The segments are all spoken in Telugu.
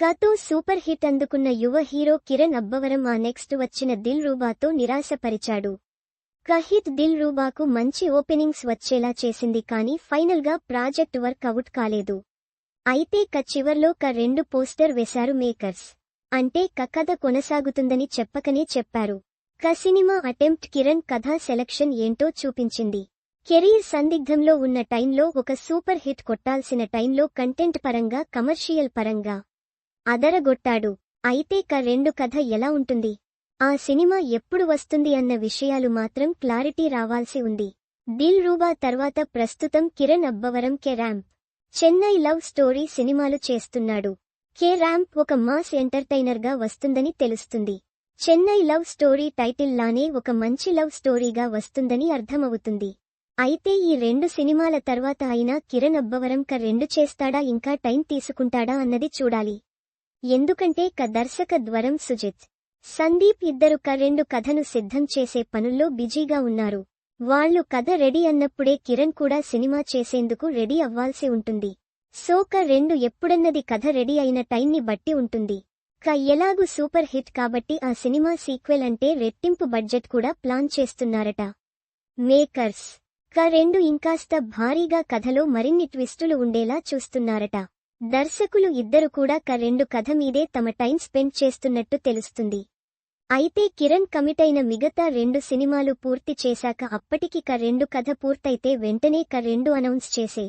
కతో సూపర్ హిట్ అందుకున్న యువ హీరో కిరణ్ అబ్బవరం ఆ నెక్స్ట్ వచ్చిన దిల్ రూబాతో నిరాశపరిచాడు. కహిత్ దిల్ రూబాకు మంచి ఓపెనింగ్స్ వచ్చేలా చేసింది కానీ ఫైనల్గా ప్రాజెక్ట్ వర్క్ అవుట్ కాలేదు. అయితే క చివర్లో క రెండు పోస్టర్ వేశారు మేకర్స్. అంటే క కథ కొనసాగుతుందని చెప్పకనే చెప్పారు. క సినిమా అటెంప్ట్ కిరణ్ కథా సెలక్షన్ ఏంటో చూపించింది. కెరీర్ సందిగ్ధంలో ఉన్న టైంలో ఒక సూపర్ హిట్ కొట్టాల్సిన టైంలో కంటెంట్ పరంగా కమర్షియల్ పరంగా. అదరగొట్టాడు. అయితే క రెండు కథ ఎలా ఉంటుంది? ఆ సినిమా ఎప్పుడు వస్తుంది అన్న విషయాలు మాత్రం క్లారిటీ రావాల్సి ఉంది. దిల్ రూబా తర్వాత ప్రస్తుతం Kiran Abbavaram K ramp Chennai love story సినిమాలు చేస్తున్నాడు. కె ర్యాంప్ ఒక మాస్ ఎంటర్టైనర్గా వస్తుందని తెలుస్తుంది. చెన్నై లవ్ స్టోరీ టైటిల్ లానే ఒక మంచి లవ్ స్టోరీగా వస్తుందని అర్థమవుతుంది. అయితే ఈ రెండు సినిమాల తర్వాత అయినా కిరణ్ అబ్బవరం క రెండు చేస్తాడా ఇంకా టైం తీసుకుంటాడా అన్నది చూడాలి. ఎందుకంటే క దర్శక ద్వరం సుజిత్. సందీప్ ఇద్దరు క రెండు కథను సిద్ధం చేసే పనుల్లో బిజీగా ఉన్నారు. వాళ్ళు కథ రెడీ అన్నప్పుడే కిరణ్ కూడా సినిమా చేసేందుకు రెడీ అవ్వాల్సి ఉంటుంది. సో క రెండు ఎప్పుడన్నది కథ రెడీ అయిన టైంని బట్టి ఉంటుంది. క ఎలాగూ సూపర్ హిట్ కాబట్టి ఆ సినిమా సీక్వెల్ అంటే రెట్టింపు బడ్జెట్ కూడా ప్లాన్ చేస్తున్నారట. మేకర్స్. క రెండు ఇంకాస్త భారీగా కథలో మరిన్ని ట్విస్టులు ఉండేలా చూస్తున్నారట. దర్శకులు ఇద్దరు కూడా క రెండు కథ మీదే తమ టైం స్పెండ్ చేస్తున్నట్టు తెలుస్తుంది. అయితే కిరణ్ కమిట్ అయిన మిగతా రెండు సినిమాలు పూర్తి చేశాక అప్పటికి క రెండు కథ పూర్తయితే వెంటనే క రెండు అనౌన్స్ చేసే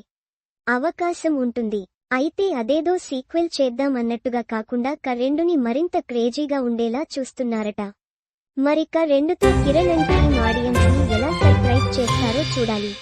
అవకాశం ఉంటుంది. అయితే అదేదో సీక్వెల్ చేద్దాం అన్నట్టుగా కాకుండా క రెండుని మరింత క్రేజీగా ఉండేలా చూస్తున్నారట. మరి క రెండుతో కిరణ్ అండ్ టీమ్ ఆడియన్స్ని ఎలా సర్ప్రైజ్ చేస్తారో చూడాలి.